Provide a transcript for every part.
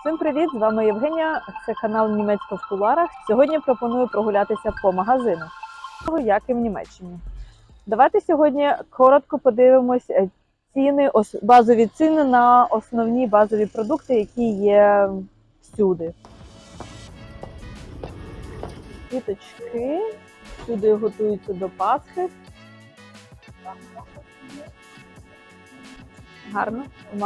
Всім привіт! З вами Євгенія. Це канал Німецько в куларах. Сьогодні пропоную прогулятися по магазину, як і в Німеччині. Давайте сьогодні коротко подивимось е, ціни, базові ціни на основні базові продукти, які є всюди. Квіточки. Всюди готуються до Пасхи. Гарно. В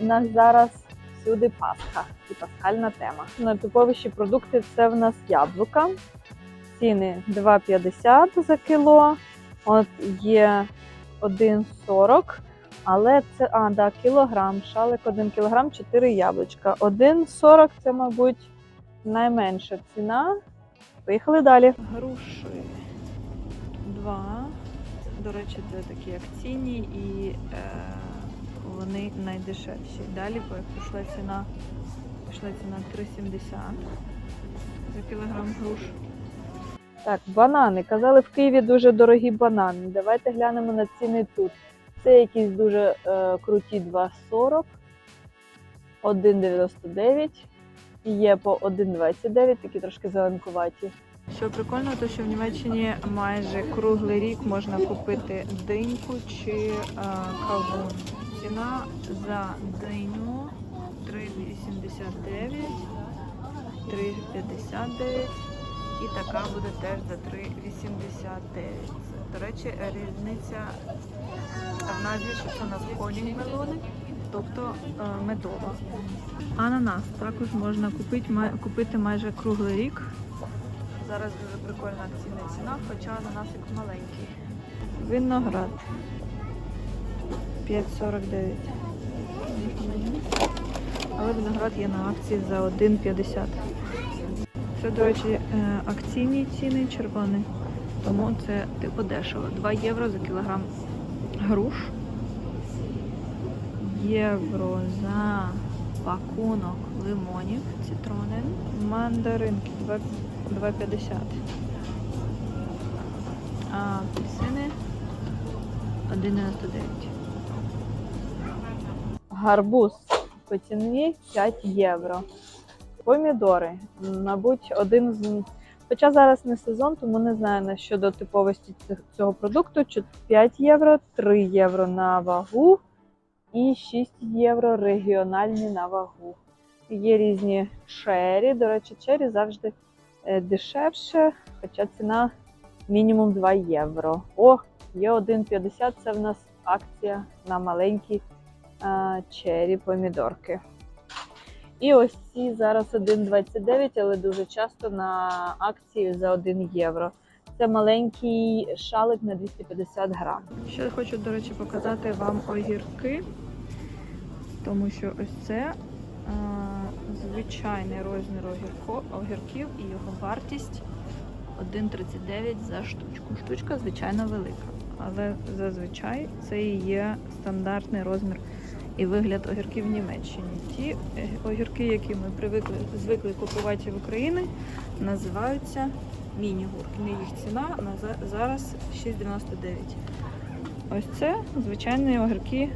нас зараз всюди Пасха і пасхальна тема. Найтиповіші продукти це в нас яблука. Ціни 2,50 за кіло. От є 1,40. Але це, а, да, кілограм. Шалик 1 кілограм, 4 яблучка. 1,40 це, мабуть, найменша ціна. Поїхали далі. Груші 2. До речі, це такі акційні і е, вони найдешевші. Далі пішла ціна, пішла ціна 3,70 за кілограм груш. Так, банани. Казали, в Києві дуже дорогі банани. Давайте глянемо на ціни тут. Це якісь дуже е, круті 2,40, 1,99. Є по 1,29, такі трошки зеленкуваті. Що прикольно, то що в Німеччині майже круглий рік можна купити диньку чи е, кавун. Ціна за диню 3,89, 3,59 і така буде теж за 3,89. До речі, різниця в назві, що це у нас холінг мелони, тобто е, медова. Ананас також можна купити, май- купити майже круглий рік. Зараз дуже прикольна акційна ціна, хоча ананасик маленький. Виноград 5,49. Але виноград є на акції за 1,50. Це, до речі, е, акційні ціни червоні, тому це типу дешево. 2 євро за кілограм груш. Євро за пакунок лимонів, цитронин, мандаринки 2,50. А апельсини 1,99. Гарбуз по ціні 5 євро. Помідори, мабуть, один з. Хоча зараз не сезон, тому не знаю на щодо типовості цього продукту. 5 євро, 3 євро на вагу і 6 євро регіональні на вагу. Є різні чері. До речі, чері завжди е, дешевше, хоча ціна мінімум 2 євро. О, є 1,50, це в нас акція на маленькі чері помідорки. І ось ці зараз 1,29, але дуже часто на акції за 1 євро. Це маленький шалик на 250 грам. Ще хочу, до речі, показати вам огірки, тому що ось це звичайний розмір огірків і його вартість 1,39 за штучку. Штучка, звичайно, велика, але зазвичай це і є стандартний розмір і вигляд огірків в Німеччині. Ті е, огірки, які ми привикли звикли купувати в Україні, називаються міні-гурки. Їх ціна на зараз 6,99. Ось це звичайні огірки,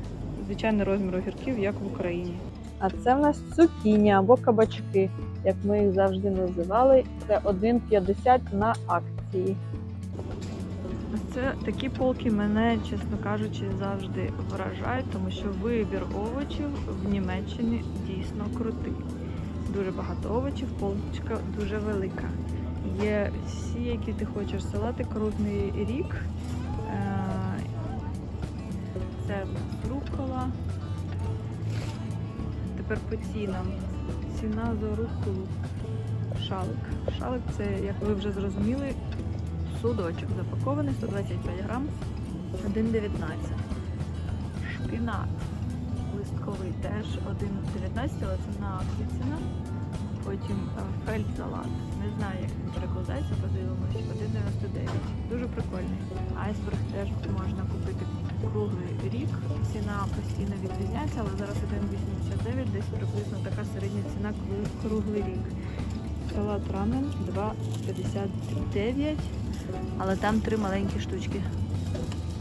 звичайний розмір огірків, як в Україні. А це в нас цукіні або кабачки, як ми їх завжди називали. Це 1,50 на акції. Це такі полки мене, чесно кажучи, завжди вражають, тому що вибір овочів в Німеччині дійсно крутий. Дуже багато овочів, полочка дуже велика. Є всі, які ти хочеш салати, круглий рік. Е, Це рукола. Тепер по цінам. Ціна за руколу. Шалик. Шалик це, як ви вже зрозуміли, судочок запакований 125 грам, 1,19. Шпінат листковий теж 1,19, але це на акції. Потім е, фельдсалат. Не знаю, як він перекладається, подивимось. 1,99. Дуже прикольний. Айсберг теж можна купити круглий рік. Ціна постійно відрізняється, але зараз 1,89, десь приблизно така середня ціна круглий рік. Салат рамен 2,59, але там три маленькі штучки.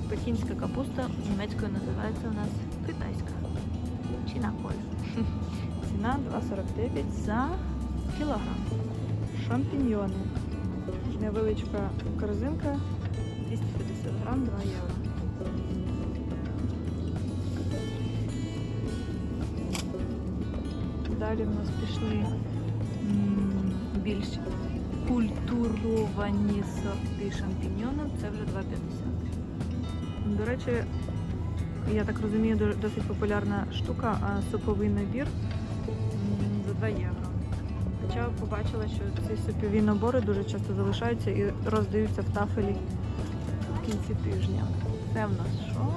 Пекінська капуста німецькою називається у нас китайська. Чи на коль. Ціна Ціна 2,49 за кілограм. Шампіньйони. Невеличка корзинка 250 грам, 2 євро. Далі в нас пішли більш культуровані сорти шампіньйонів. Це вже 2,50. До речі, я так розумію, досить популярна штука, а суповий набір за 2 євро. Хоча побачила, що ці супові набори дуже часто залишаються і роздаються в тафелі в кінці тижня. Це в нас що?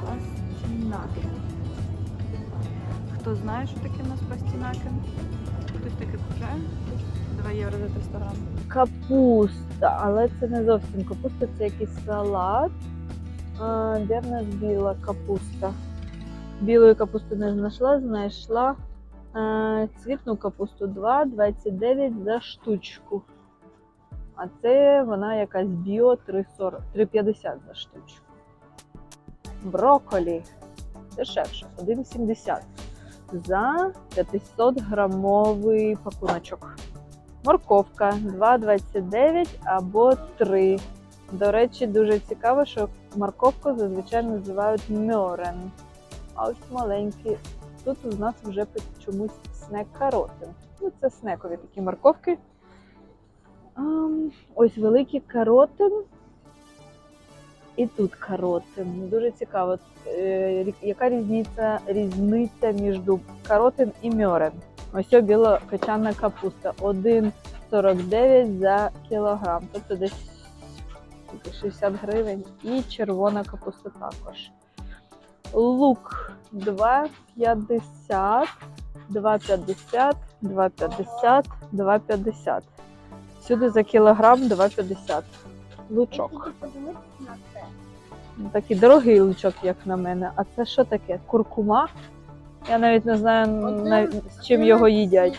Пастінаки. Хто знає, що таке у нас пастінаки? Хтось таке купляє? 2 євро за 300 грам. Капуста, але це не зовсім капуста, це якийсь салат. А, де в нас біла капуста? Білої капусти не знайшла, знайшла е, цвітну капусту 2,29 за штучку. А це вона якась біо 3,50 за штучку. Брокколі дешевше 1,70 за 500 грамовий пакуночок. Морковка 2,29 або 3. До речі, дуже цікаво, що морковку зазвичай називають мьорен. А ось маленькі. Тут у нас вже чомусь снек каротин. Ну, це снекові такі морковки. Ось великий каротин. І тут каротин. Дуже цікаво, е, яка різниця, різниця між каротин і мьорен. Ось о біла качана капуста 1,49 за кілограм, тобто десь 60 гривень. І червона капуста також. Лук 2,50, 2,50, 2,50, 2,50. Всюди за кілограм 2,50. Лучок. Такий дорогий лучок, як на мене. А це що таке? Куркума? Я навіть не знаю, нав- з чим його їдять.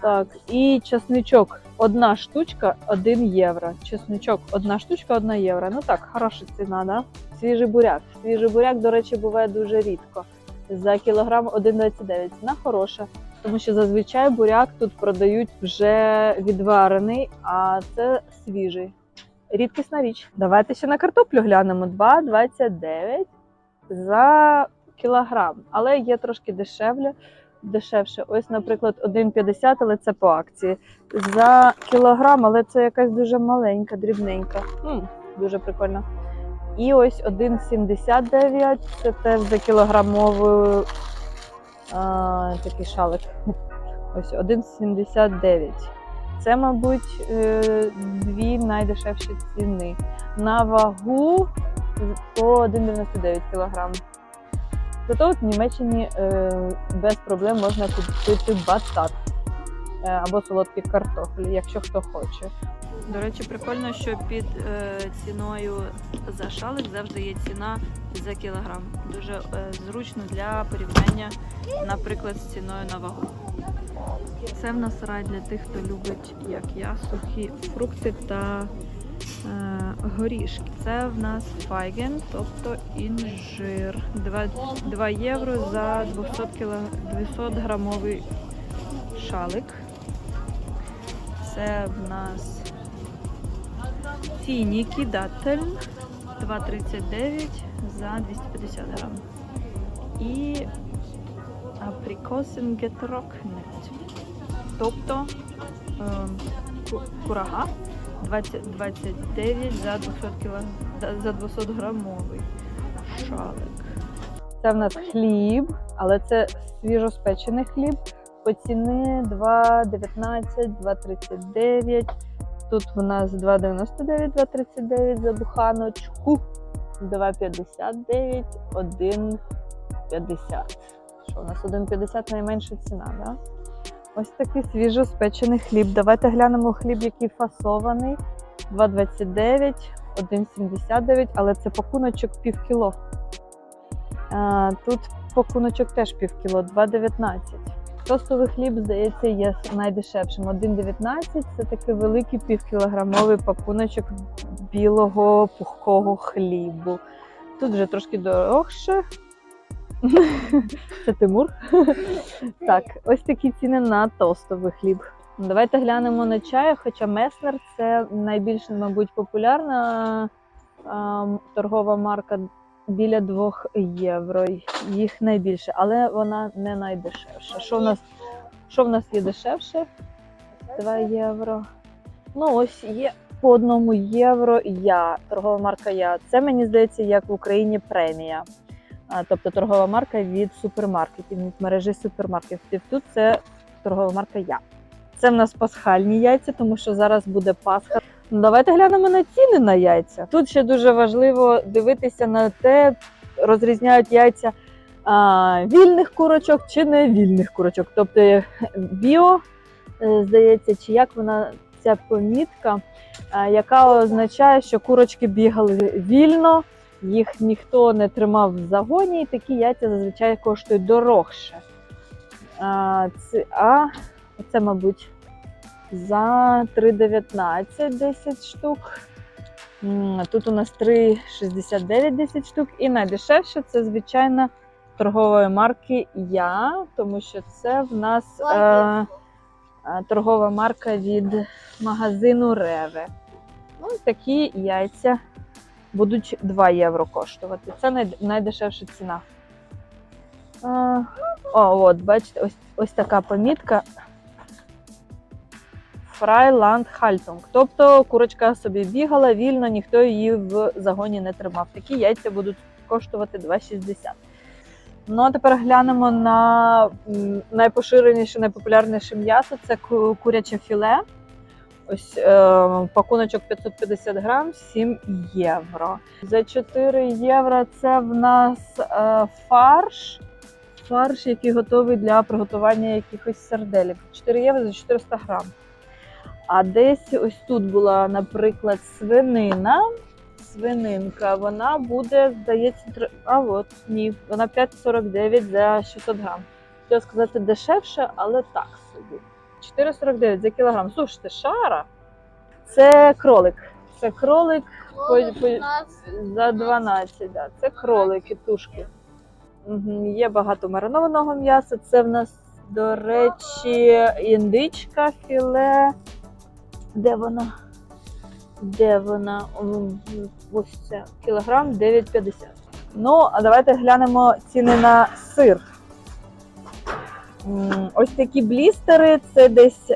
Так, і чесничок. Одна штучка 1 євро. Чесничок, одна штучка 1 євро. Ну так, хороша ціна, да? Свіжий буряк. Свіжий буряк, до речі, буває дуже рідко. За кілограм 1,29. Ціна хороша. Тому що зазвичай буряк тут продають вже відварений, а це свіжий. Рідкісна річ. Давайте ще на картоплю глянемо. 2,29 за кілограм. Але є трошки дешевле дешевше. Ось, наприклад, 1,50, але це по акції. За кілограм, але це якась дуже маленька, дрібненька. М, дуже прикольно. І ось 1,79 це теж за кілограмову а, такий шалик. Ось 1,79. Це, мабуть, е, дві найдешевші ціни. На вагу по 1,99 кілограм. Зато в Німеччині е, без проблем можна купити батат е, або солодкі картофелі, якщо хто хоче. До речі, прикольно, що під е, ціною за шалик завжди є ціна за кілограм. Дуже зручно для порівняння, наприклад, з ціною на вагу. Це в нас рай для тих, хто любить, як я, сухі фрукти та горішки. Це в нас файген, тобто інжир. 2, 2 євро за 200, кіло, 200 грамовий шалик. Це в нас фініки датель 2,39 за 250 грам. І априкосен гетрокнет. Тобто ем, ку- курага 20, 29 за 200 кіло, за 200 грамовий шалик. Це в нас хліб, але це свіжоспечений хліб. По ціни 2,19, 2,39. Тут у нас 2,99, 2,39 за буханочку. 2,59, 1,50. Що у нас 1,50 найменша ціна, да? Ось такий свіжоспечений хліб. Давайте глянемо хліб, який фасований. 2,29, 1,79, але це пакуночок пів кіло. Тут пакуночок теж пів кіло, 2,19. Тостовий хліб, здається, є найдешевшим. 1,19 це такий великий півкілограмовий пакуночок білого пухкого хлібу. Тут вже трошки дорогше. Це Тимур. так, ось такі ціни на тостовий хліб. Давайте глянемо на чай, хоча Меснер це найбільш, мабуть, популярна торгова марка біля 2 євро. Їх найбільше, але вона не найдешевша. Що в нас, що в нас є дешевше? 2 євро. Ну, ось є по одному євро я, торгова марка Я. Це мені здається, як в Україні премія. Тобто торгова марка від супермаркетів, від мережі супермаркетів. Тут це торгова марка Я. Це в нас пасхальні яйця, тому що зараз буде Пасха. Ну, давайте глянемо на ціни на яйця. Тут ще дуже важливо дивитися на те, розрізняють яйця а, вільних курочок чи не вільних курочок. Тобто е, біо, е, здається, чи як вона ця помітка, яка означає, що курочки бігали вільно, їх ніхто не тримав в загоні, і такі яйця зазвичай коштують дорогше. А, це, а це, мабуть, за 3,19 10 штук. Тут у нас 3,69 10 штук. І найдешевше це, звичайно, торгової марки Я, тому що це в нас е, торгова марка від магазину Реве. Ну, такі яйця будуть 2 євро коштувати. Це найдешевша ціна. О, от, бачите, ось, ось така помітка. Фрайланд Хальтунг. Тобто курочка собі бігала вільно, ніхто її в загоні не тримав. Такі яйця будуть коштувати 2,60. Ну а тепер глянемо на найпоширеніше, найпопулярніше м'ясо це куряче філе. Ось е, пакуночок 550 грам, 7 євро. За 4 євро це в нас е, фарш. Фарш, який готовий для приготування якихось сарделів. 4 євро за 400 грам. А десь ось тут була, наприклад, свинина. Свининка, вона буде, здається, а от ні, вона 5,49 за 600 грам. Хотіла сказати дешевше, але так собі. 4,49 за кілограм. Слушайте, шара. Це кролик. Це кролик по- по- за 12. Да. Це кролики, тушки. Угу. Є багато маринованого м'яса. Це в нас, до речі, індичка, філе. Де вона? Де вона? Ось це кілограм 9,50. Ну, а давайте глянемо ціни на сир. Ось такі блістери, це десь.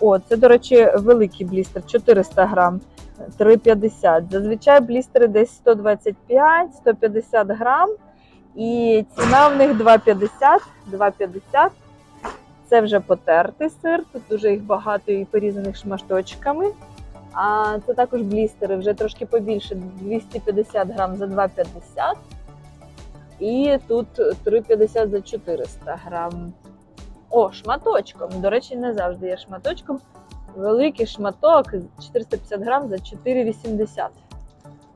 О, це, до речі, великий блістер, 400 грам, 3,50. Зазвичай блістери десь 125-150 грам. І ціна в них 2,50. 2,50. Це вже потертий сир, тут дуже їх багато і порізаних шматочками. А це також блістери, вже трошки побільше 250 грам за 2,50. І тут 3,50 за 400 грам. О, шматочком. До речі, не завжди є шматочком. Великий шматок 450 грам за 4,80.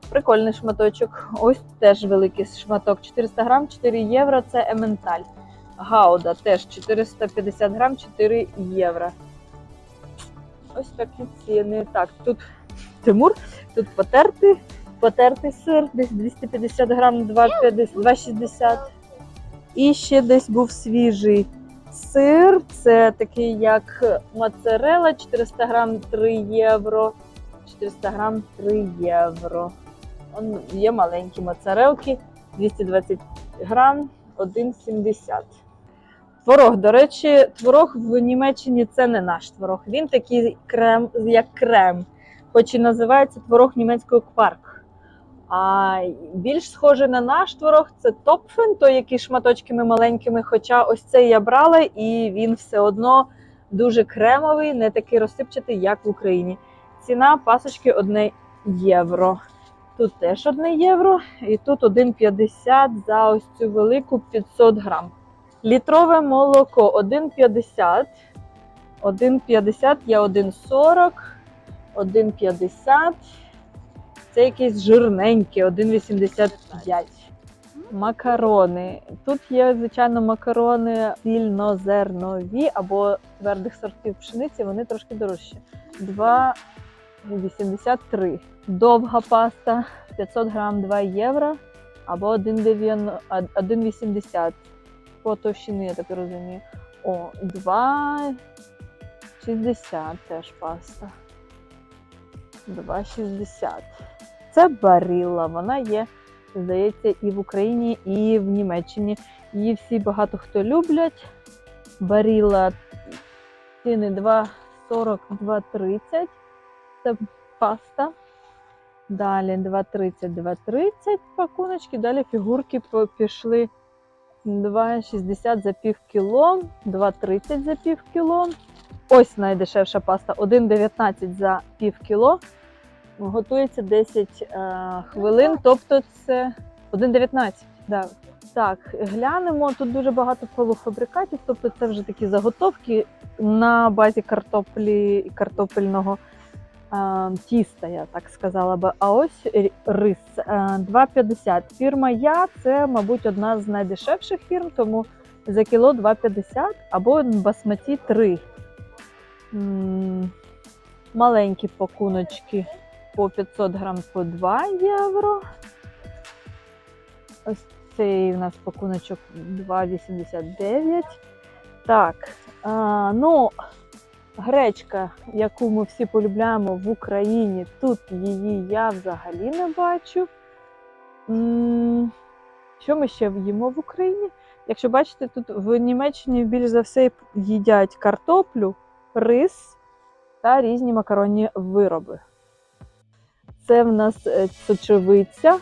Прикольний шматочок. Ось теж великий шматок. 400 грам, 4 євро. Це ементаль. Гауда теж 450 грам, 4 євро. Ось такі ціни. Так, тут Тимур, тут потертий, потертий сир, десь 250 грам, 2,50 2,60. І ще десь був свіжий сир. Це такий як моцарела, 400 грам 3 євро. 400 грам 3 євро. Он є маленькі моцарелки, 220 грам, 1,70. Творог, до речі, творог в Німеччині це не наш творог. Він такий крем, як крем, хоч і називається творог німецького кварк. А більш схожий на наш творог це топфен, той, який шматочками маленькими. Хоча ось цей я брала, і він все одно дуже кремовий, не такий розсипчатий, як в Україні. Ціна пасочки 1 євро. Тут теж 1 євро, і тут 1,50 за ось цю велику 500 грам. Літрове молоко 1,50. 1,50 є 1,40, 1,50. Це якесь жирненьке, 1,85. Макарони. Тут є, звичайно, макарони цільнозернові або твердих сортів пшениці, вони трошки дорожчі. 2,83. Довга паста 500 грам 2 євро. або 1,90 а, 1,80 по товщини, я так розумію. О, 2,60 теж паста. 2,60. Це баріла. Вона є, здається, і в Україні, і в Німеччині. Її всі багато хто люблять. Баріла ціни 2,40, 2,30. Це паста. Далі 2,30, 2,30 пакуночки. Далі фігурки пішли 2,60 за пів кіло, 2,30 за пів кіло. Ось найдешевша паста 1,19 за пів кіло. Готується 10 е, хвилин, тобто це 1,19. Да. Так, глянемо. Тут дуже багато полуфабрикатів, тобто це вже такі заготовки на базі картоплі і картопельного е, тіста, я так сказала би. А ось рис е, 2,50. Фірма Я це, мабуть, одна з найдешевших фірм, тому за кіло 2,50 або басматі 3. М, Маленькі пакуночки по 500 грам по 2 євро. Ось цей у нас пакуночок 2,89. Так, а, ну, гречка, яку ми всі полюбляємо в Україні, тут її я взагалі не бачу. Що ми ще їмо в Україні? Якщо бачите, тут в Німеччині більш за все їдять картоплю, рис та різні макаронні вироби. Це в нас е, сочевиця.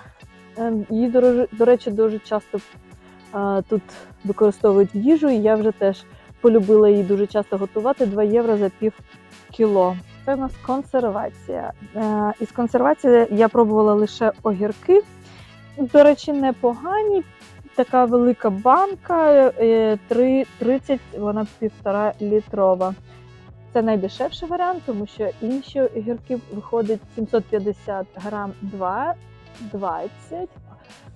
Е, Її, до, речі- дуже часто е, тут використовують в їжу, і я вже теж полюбила її дуже часто готувати 2 євро за пів кіло. Це в нас консервація. Е, Із консервації я пробувала лише огірки. До речі, непогані. Така велика банка, е, три- 30, вона півтора літрова. Це найдешевший варіант, тому що інші огірки виходять 750 грам 2, 20.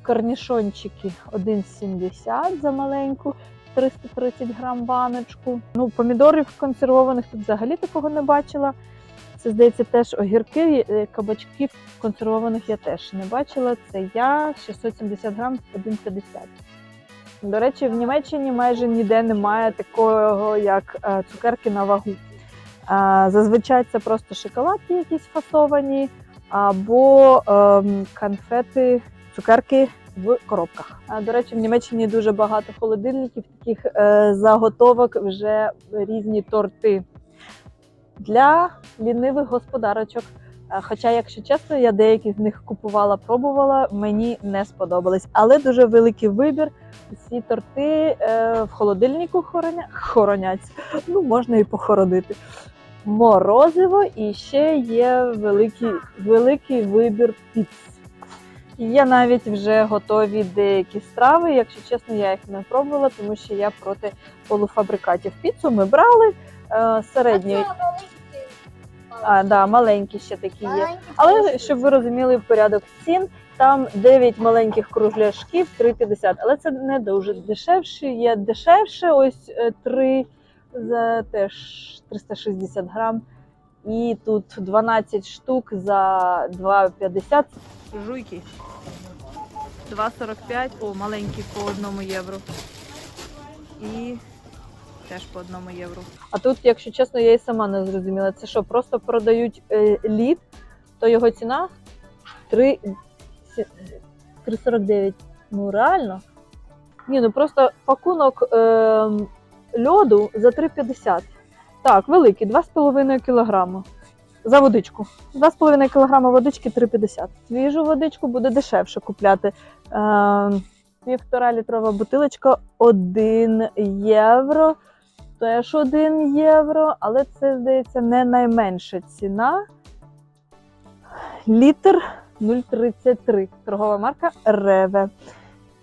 Корнішончики 1,70 за маленьку, 330 грам баночку. Ну, помідорів консервованих тут взагалі такого не бачила. Це, здається, теж огірки, е, кабачків консервованих я теж не бачила. Це я 670 грам 1,50. До речі, в Німеччині майже ніде немає такого, як е, цукерки на вагу. Зазвичай це просто шоколадки якісь фасовані, або ем, конфети, цукерки в коробках. До речі, в Німеччині дуже багато холодильників, таких е, заготовок вже різні торти для лінивих господарочок. Хоча, якщо чесно, я деякі з них купувала, пробувала, мені не сподобались. Але дуже великий вибір. Ці торти е, в холодильнику хороня... хороняться. Ну, можна і похоронити. Морозиво і ще є великий, великий вибір піц. Є навіть вже готові деякі страви. Якщо чесно, я їх не пробувала, тому що я проти полуфабрикатів. Піцу ми брали е, середньої. А, да, маленькі ще такі є. Але щоб ви розуміли порядок цін, там 9 маленьких кружляшків 3,50. Але це не дуже дешевше. Є дешевше, ось 3 за теж 360 грам. І тут 12 штук за 2,50. Жуйки. 2,45. О, маленькі по 1 євро. І теж по 1 євро. А тут, якщо чесно, я і сама не зрозуміла. Це що, просто продають е, лід, то його ціна 3, 3,49. Ну реально? Ні, ну просто пакунок е, льоду за 3,50. Так, великий, 2,5 кілограма. За водичку. 2,5 кілограма водички 3,50. Свіжу водичку буде дешевше купляти. Е, півтора літрова бутилочка 1 євро. Теж 1 євро, але це, здається, не найменша ціна. Літр 0,33. Торгова марка Реве.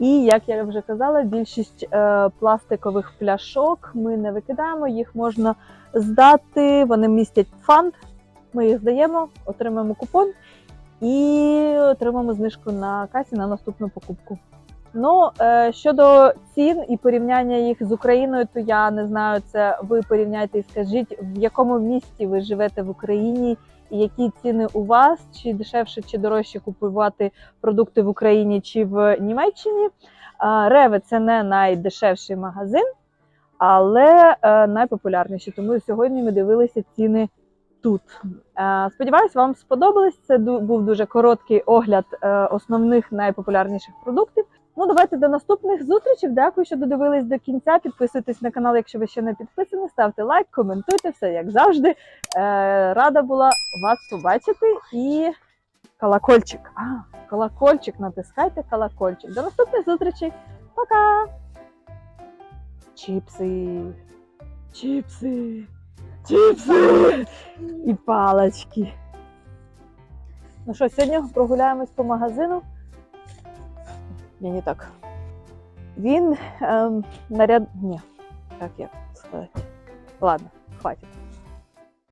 І як я вже казала, більшість е, пластикових пляшок ми не викидаємо, їх можна здати. Вони містять фанд. Ми їх здаємо, отримаємо купон і отримаємо знижку на касі на наступну покупку. Ну, е, щодо цін і порівняння їх з Україною, то я не знаю, це ви порівняйте і скажіть, в якому місті ви живете в Україні які ціни у вас, чи дешевше, чи дорожче купувати продукти в Україні чи в Німеччині. Реве це не найдешевший магазин, але е, найпопулярніший. Тому сьогодні ми дивилися ціни тут. Е, Сподіваюсь, вам сподобалось. Це був дуже короткий огляд е, основних найпопулярніших продуктів. Ну, давайте до наступних зустрічей. Дякую, що додивились до кінця. Підписуйтесь на канал, якщо ви ще не підписані. Ставте лайк, коментуйте все як завжди. Е, рада була вас побачити і колокольчик. А, колокольчик, натискайте колокольчик. До наступних зустрічей. Пока! Чіпси. Чіпси. Чіпси. І палочки. Ну що, сьогодні прогуляємось по магазину. Ні, не так. Він ем, наряд. Ні, так як сказати. Ладно, хватить.